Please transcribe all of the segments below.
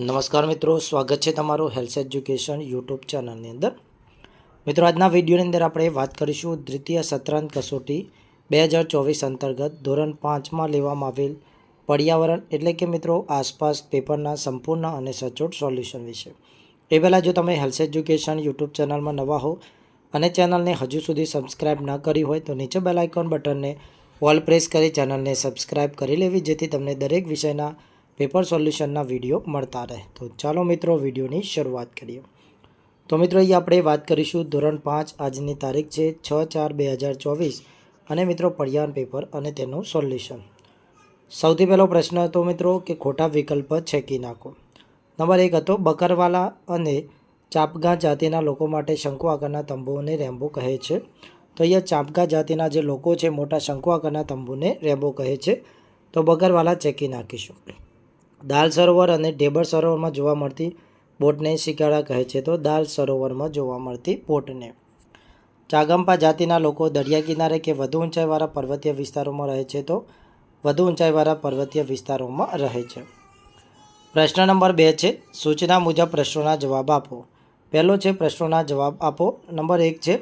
નમસ્કાર મિત્રો, સ્વાગત છે તમારું હેલ્થ એજ્યુકેશન યુટ્યુબ ચેનલની અંદર. મિત્રો, આજના વિડીયોની અંદર આપણે વાત કરીશું દ્વિતીય સત્રાંત કસોટી બે હજાર ચોવીસ અંતર્ગત ધોરણ પાંચમાં લેવામાં આવેલ પર્યાવરણ એટલે કે મિત્રો આસપાસ પેપરના સંપૂર્ણ અને સચોટ સોલ્યુશન વિશે. એ પહેલાં જો તમે હેલ્થ એજ્યુકેશન યુટ્યુબ ચેનલમાં નવા હો અને ચેનલને હજુ સુધી સબસ્ક્રાઇબ ન કરી હોય તો નીચે બેલ આઇકોન બટનને ઓલ પ્રેસ કરી ચેનલને સબસ્ક્રાઇબ કરી લેવી જેથી તમને દરેક વિષયના પેપર સોલ્યુશનના વીડિયો મળતા રહે. તો ચાલો મિત્રો વિડીયોની શરૂઆત કરીએ. તો મિત્રો, અહીં આપણે વાત કરીશું ધોરણ પાંચ આજની તારીખ છે છ ચાર બે હજાર ચોવીસ અને મિત્રો પડિયાન પેપર અને તેનું સોલ્યુશન. સૌથી પહેલો પ્રશ્ન હતો મિત્રો કે ખોટા વિકલ્પ છેકી નાખો. નંબર એક હતો બકરવાલા અને ચાપગા જાતિના લોકો માટે શંકુ આકારના તંબુઓને રેમ્બો કહે છે. તો અહીંયા ચાપગા જાતિના જે લોકો છે, મોટા શંકુ આકારના તંબુને રેમ્બો કહે છે. તો બકરવાલા ચેકી નાખીશું. દાલ સરોવર અને ઢેબર સરોવરમાં જોવા મળતી બોટને શિકારા કહે છે. તો દાલ સરોવરમાં જોવા મળતી બોટને. ચાગંપા જાતિના લોકો દરિયા કિનારે કે વધુ ઊંચાઈવાળા પર્વતીય વિસ્તારોમાં રહે છે તો વધુ ઊંચાઈવાળા પર્વતીય વિસ્તારોમાં રહે છે. પ્રશ્ન નંબર બે છે, સૂચના મુજબ પ્રશ્નોના જવાબ આપો. પહેલો છે, પ્રશ્નોના જવાબ આપો. નંબર એક છે,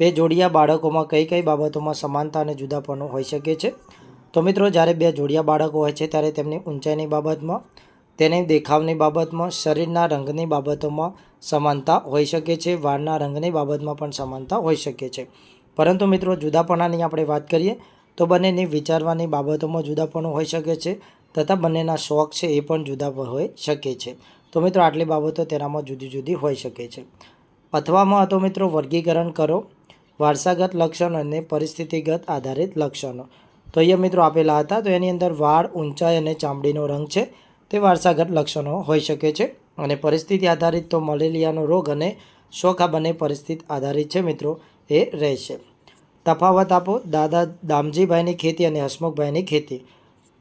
બે જોડિયા બાળકોમાં કઈ કઈ બાબતોમાં સમાનતા અને જુદાપણું હોઈ શકે છે? તો મિત્રો, જ્યારે બે જોડિયા બાળકો હોય છે, ત્યારે તેમની ઊંચાઈની બાબતમાં, તેની દેખાવની બાબતમાં, શરીરના રંગની બાબતોમાં સમાનતા હોઈ શકે છે, વાળના રંગની બાબતમાં પણ સમાનતા હોઈ શકે છે. પરંતુ મિત્રો, જુદાપણાની આપણે વાત કરીએ, તો બંનેની વિચારવાની બાબતોમાં જુદાપણું હોઈ શકે છે, તથા બંનેના શોખ છે એ પણ જુદા હોઈ શકે છે. તો મિત્રો, આટલી બાબતો તેનામાં જુદી જુદી હોઈ શકે છે. અથવામાં તો મિત્રો, વર્ગીકરણ કરો, વારસાગત લક્ષણો અને પરિસ્થિતિગત આધારિત લક્ષણો. તો અહીંયા મિત્રો આપેલા હતા, તો એની અંદર વાળ ઊંચાઈ અને ચામડીનો રંગ છે. તે વારસાગત લક્ષણો હોઈ શકે છે અને પરિસ્થિતિ આધારિત તો મલેરિયાનો રોગ અને શોખ આ બંને પરિસ્થિતિ આધારિત છે મિત્રો, એ રહેશે. તફાવત આપો, દાદા દામજીભાઈની ખેતી અને હસમુખભાઈની ખેતી.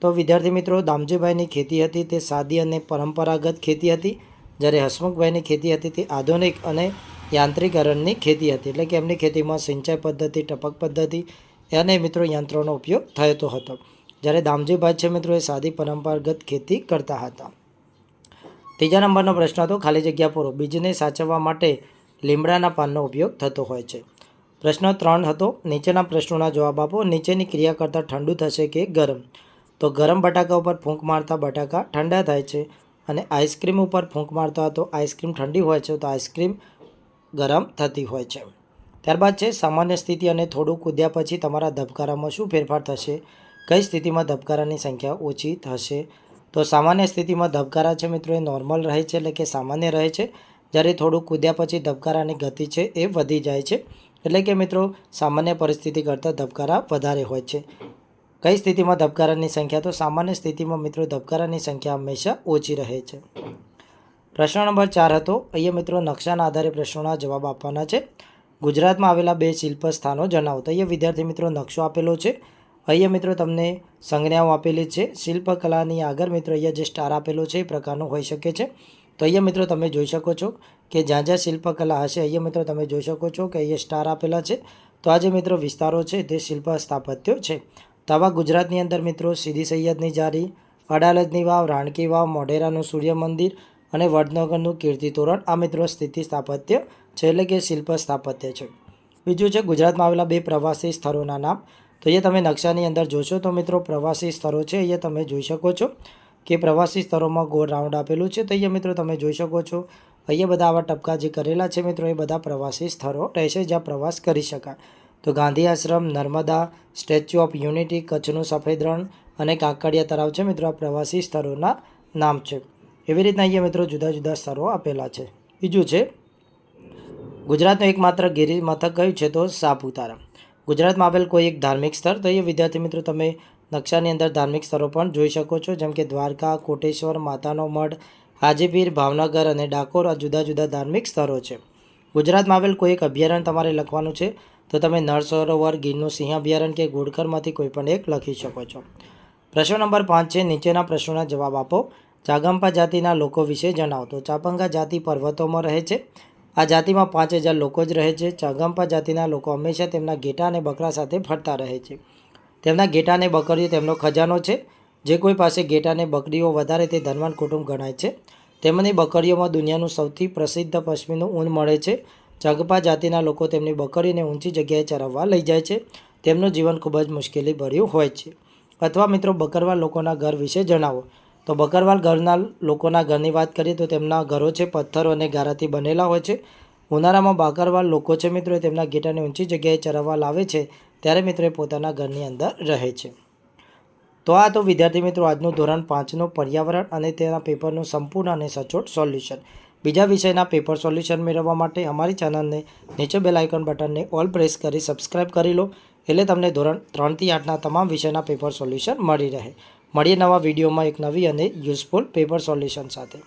તો વિદ્યાર્થી મિત્રો, દામજીભાઈની ખેતી હતી, તે સાદી અને પરંપરાગત ખેતી હતી. જ્યારે હસમુખભાઈની ખેતી હતી, તે આધુનિક અને યાંત્રિકરણની ખેતી હતી. એટલે કે એમની ખેતીમાં સિંચાઈ પદ્ધતિ, ટપક પદ્ધતિ અને મિત્રો યંત્રોનો ઉપયોગ થતો હતો. જ્યારે દામજીભાઈ છે મિત્રો એ સાદી પરંપરાગત ખેતી કરતા હતા. ત્રીજા નંબરનો પ્રશ્ન હતો, ખાલી જગ્યા પૂરો બીજને સાચવવા માટે લીમડાના પાનનો ઉપયોગ થતો હોય છે? પ્રશ્ન ત્રણ હતો. નીચેના પ્રશ્નોના જવાબ આપો. નીચેની ક્રિયા કરતાં ઠંડુ થશે કે ગરમ? તો ગરમ બટાકા ઉપર ફૂંક મારતા બટાકા ઠંડા થાય છે અને આઈસ્ક્રીમ ઉપર ફૂંક મારતા તો આઈસ્ક્રીમ ઠંડી હોય છે, તો આઈસ્ક્રીમ ગરમ થતી હોય છે. ત્યારબાદ છે, સામાન્ય સ્થિતિ અને થોડું કૂદ્યા પછી તમારા ધબકારામાં શું ફેરફાર થશે? કઈ સ્થિતિમાં ધબકારાની સંખ્યા ઓછી થશે? તો સામાન્ય સ્થિતિમાં ધબકારા છે મિત્રો, એ નોર્મલ રહે છે એટલે કે સામાન્ય રહે છે. જ્યારે થોડું કૂદ્યા પછી ધબકારાની ગતિ છે એ વધી જાય છે. એટલે કે મિત્રો, સામાન્ય પરિસ્થિતિ કરતાં ધબકારા વધારે હોય છે. કઈ સ્થિતિમાં ધબકારાની સંખ્યા? તો સામાન્ય સ્થિતિમાં મિત્રો, ધબકારાની સંખ્યા હંમેશા ઓછી રહે છે. પ્રશ્ન નંબર ચાર હતો. અહીંયા મિત્રો, નકશાના આધારે પ્રશ્નોના જવાબ આપવાના છે. ગુજરાતમાં આવેલા બે શિલ્પ સ્થાનો જણાવો અહીંયા વિદ્યાર્થી મિત્રો, નકશો આપેલો છે. અહીંયા મિત્રો, તમને સંજ્ઞાઓ આપેલી છે. શિલ્પકલાની આગળ મિત્રો, અહીંયા જે સ્ટાર આપેલો છે, એ પ્રકારનો હોઈ શકે છે. તો અહીંયા મિત્રો, તમે જોઈ શકો છો કે જ્યાં જ્યાં શિલ્પકલા હશે, અહીંયા મિત્રો, તમે જોઈ શકો છો કે અહીંયા સ્ટાર આપેલા છે. તો આ જે મિત્રો વિસ્તારો છે, તે શિલ્પ સ્થાપત્યો છે. તો ગુજરાતની અંદર મિત્રો, સીધી સૈયદની જારી અડાલજની વાવ, રાણકી વાવ, મોઢેરાનું સૂર્ય મંદિર અને વડનગરનું કીર્તિ તોરણ આ મિત્રો સ્થિતિ સ્થાપત્ય છે એટલે કે શિલ્પ સ્થાપત્ય છે. બીજું છે ગુજરાતમાં આવેલા બે પ્રવાસી સ્થળોના નામ. તો એ તમે નકશાની અંદર જોશો તો મિત્રો પ્રવાસી સ્થળો છે એ તમે જોઈ શકો છો. કે પ્રવાસી સ્થળોમાં ગોળ રાઉન્ડ આપેલું છે તો અહીંયા મિત્રો તમે જોઈ શકો છો. અહીંયા બધા આવા ટપકા જે કરેલા છે મિત્રો એ બધા પ્રવાસી સ્થળો રહેશે જ્યાં પ્રવાસ કરી શકાય. તો Gandhi Ashram, Narmada, statue of unity, કચ્છનું સફેદ રણ અને કાંકરિયા તળાવ છે મિત્રો આ પ્રવાસી સ્થળોના નામ છે. એવી રીતના અહીંયા મિત્રો જુદા જુદા સ્થળો આપેલા છે. બીજું છે, ગુજરાતનું એકમાત્ર ગિરી મથક કયું છે તો સાપુતારા. ગુજરાતમાં આવેલ કોઈ એક ધાર્મિક સ્થળ? તો એ વિદ્યાર્થી મિત્રો તમે નકશાની અંદર ધાર્મિક સ્થળો પણ જોઈ શકો છો, જેમ કે દ્વારકા, કોટેશ્વર, માતાનો મઢ, હાજીપીર, ભાવનગર અને ડાકોર આ જુદા જુદા ધાર્મિક સ્થળો છે. ગુજરાતમાં આવેલ કોઈ એક અભયારણ્ય તમારે લખવાનું છે? તો તમે નળ સરોવર ગીરનું સિંહ અભયારણ્ય કે ઘોડખરમાંથી કોઈ પણ એક લખી શકો છો. પ્રશ્ન નંબર પાંચ છે, નીચેના પ્રશ્નોના જવાબ આપો. ચાગંપા જાતિના લોકો વિશે જણાવતો ચાપંગા જાતિ પર્વતોમાં રહે છે. આ જાતિમાં પાંચ હજાર લોકો જ રહે છે. ચાગંપા જાતિના લોકો હંમેશા તેમના ઘેટા અને બકરા સાથે ફરતા રહે છે. તેમના ઘેટા અને બકરીઓ તેમનો ખજાનો છે. જે કોઈ પાસે ઘેટા અને બકરીઓ વધારે તે ધનવાન કુટુંબ ગણાય છે. તેમની બકરીઓમાં દુનિયાનું સૌથી પ્રસિદ્ધ પશ્મીનું ઊન મળે છે. જગપા જાતિના લોકો તેમની બકરીને ઊંચી જગ્યાએ ચરાવવા લઈ જાય છે. તેમનું જીવન ખૂબ જ મુશ્કેલી ભર્યું હોય છે. અથવા મિત્રો, બકરવા લોકોના ઘર વિશે જણાવો. તો બકરવાલ ઘરના લોકોના ઘરની વાત કરીએ તો તેમના ઘરો છે, પથ્થરો અને ગારાથી બનેલા હોય છે. ઉનાળામાં બાકરવાલ લોકો છે મિત્રો તેમના ઘેટાને ઊંચી જગ્યાએ ચરાવવા લાવે છે, ત્યારે મિત્રો પોતાના ઘરની અંદર રહે છે. તો આ તો વિદ્યાર્થી મિત્રો, આજનું ધોરણ પાંચનું પર્યાવરણ અને તેના પેપરનું સંપૂર્ણ અને સચોટ સોલ્યુશન. બીજા વિષયના પેપર સોલ્યુશન મેળવવા માટે અમારી ચેનલને નીચે બેલ આઇકન બટનને ઓલ પ્રેસ કરી સબસ્ક્રાઇબ કરી લો, એટલે તમને ધોરણ ત્રણથી આઠના તમામ વિષયના પેપર સોલ્યુશન મળી રહે. મળીએ નવા વિડીયોમાં એક નવી અને યુઝફુલ પેપર સોલ્યુશન સાથે.